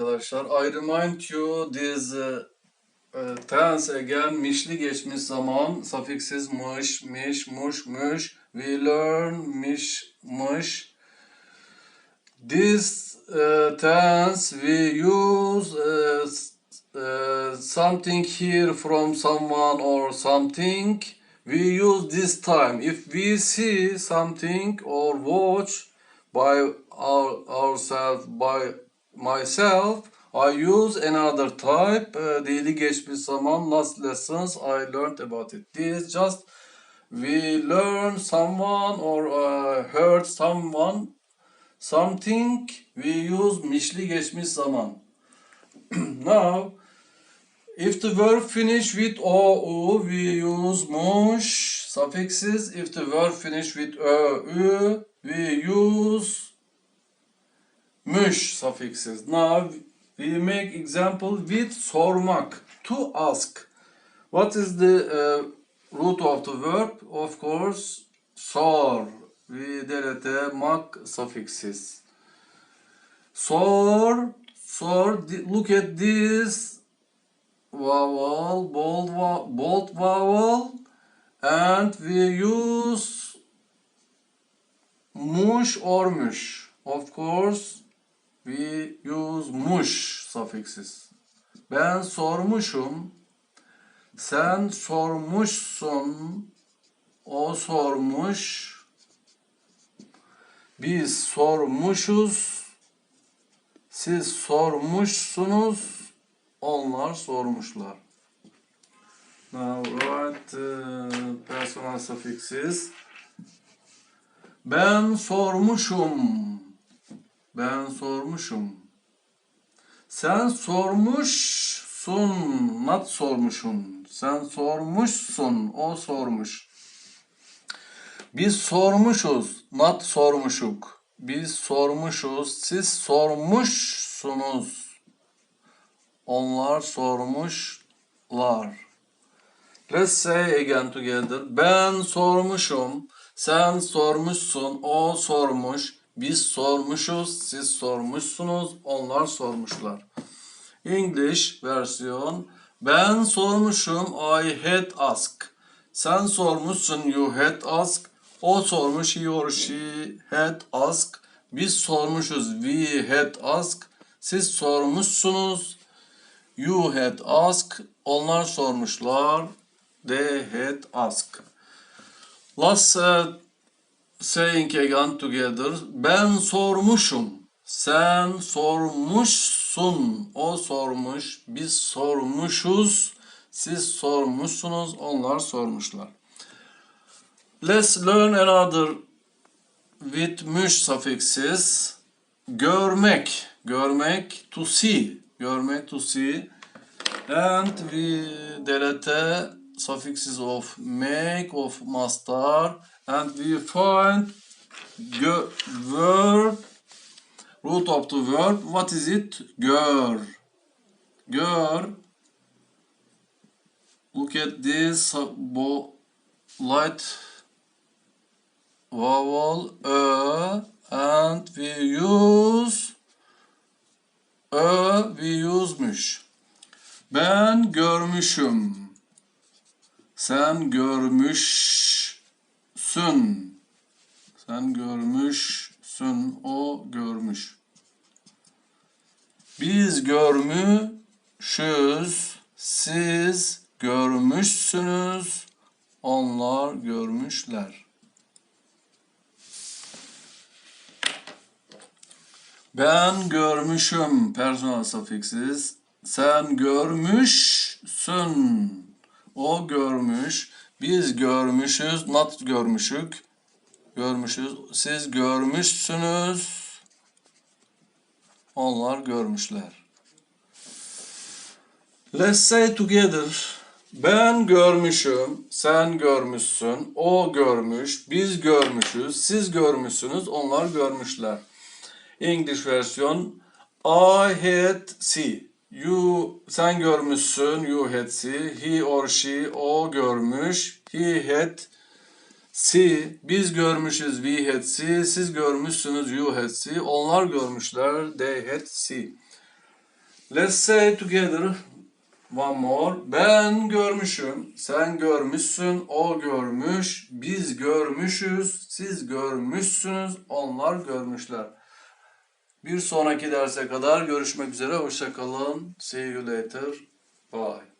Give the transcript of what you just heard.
arkadaşlar. I remind you this uh, uh, tense again. Mişli geçmiş zaman. Suffixes mış, miş, muş, müş. We learn miş, mış. This uh, tense we use something here from someone or something. We use this time. If we see something or watch by our, ourselves, by myself, I use another type. Uh, daily geçmiş zaman, last lessons I learned about it. This just we learn someone or uh, heard someone something we use mişli geçmiş zaman. Now, if the verb finish with o, u, we use muş suffixes. If the verb finish with ö, ü, we use müş suffixes. Now, we make example with sormak, to ask. What is the uh, root of the verb? Of course, sor. We delete mak suffixes. Sor, sor. Look at this vowel, bold, bold vowel, and we use mush or mush. Of course, we use mush suffixes. Ben sormuşum, sen sormuşsun, o sormuş, biz sormuşuz, siz sormuşsunuz, onlar sormuşlar. Now write personal suffixes. Ben sormuşum. Ben sormuşum. Sen sormuşsun. Not sormuşsun. Sen sormuşsun. O sormuş. Biz sormuşuz. Not sormuşuk. Biz sormuşuz. Siz sormuşsunuz. Onlar sormuşlar. Let's say again together. Ben sormuşum. Sen sormuşsun. O sormuş. Biz sormuşuz. Siz sormuşsunuz. Onlar sormuşlar. English versiyon. Ben sormuşum. I had asked. Sen sormuşsun. You had asked. O sormuş. He or she had asked. Biz sormuşuz. We had asked. Siz sormuşsunuz. You had asked. Onlar sormuşlar. They had asked. Last uh, saying again together. Ben sormuşum. Sen sormuşsun. O sormuş. Biz sormuşuz. Siz sormuşsunuz. Onlar sormuşlar. Let's learn another with muş suffixes. Görmek. Görmek. To see. Görmek to see. And we delete suffixes of make, of master, and we find gö- verb, root of the verb. What is it? Gör. Gör. Look at this light vowel ö, and we use ö, we use'muş. Ben görmüşüm. Sen görmüşsün. Sen görmüşsün. O görmüş. Biz görmüşüz. Siz görmüşsünüz. Onlar görmüşler. Ben görmüşüm personal suffixes. Sen görmüşsün. O görmüş. Biz görmüşüz. Not görmüşük. Görmüşüz. Siz görmüşsünüz. Onlar görmüşler. Let's say together. Ben görmüşüm, sen görmüşsün, o görmüş, biz görmüşüz, siz görmüşsünüz, onlar görmüşler. English versiyon I had see. You sen görmüşsün, you had see. He or she o görmüş. He had see. Biz görmüşüz, we had see. Siz görmüşsünüz, you had see. Onlar görmüşler, they had see. Let's say together one more. Ben görmüşüm, sen görmüşsün, o görmüş, biz görmüşüz, siz görmüşsünüz, onlar görmüşler. Bir sonraki derse kadar görüşmek üzere. Hoşça kalın. See you later. Bye.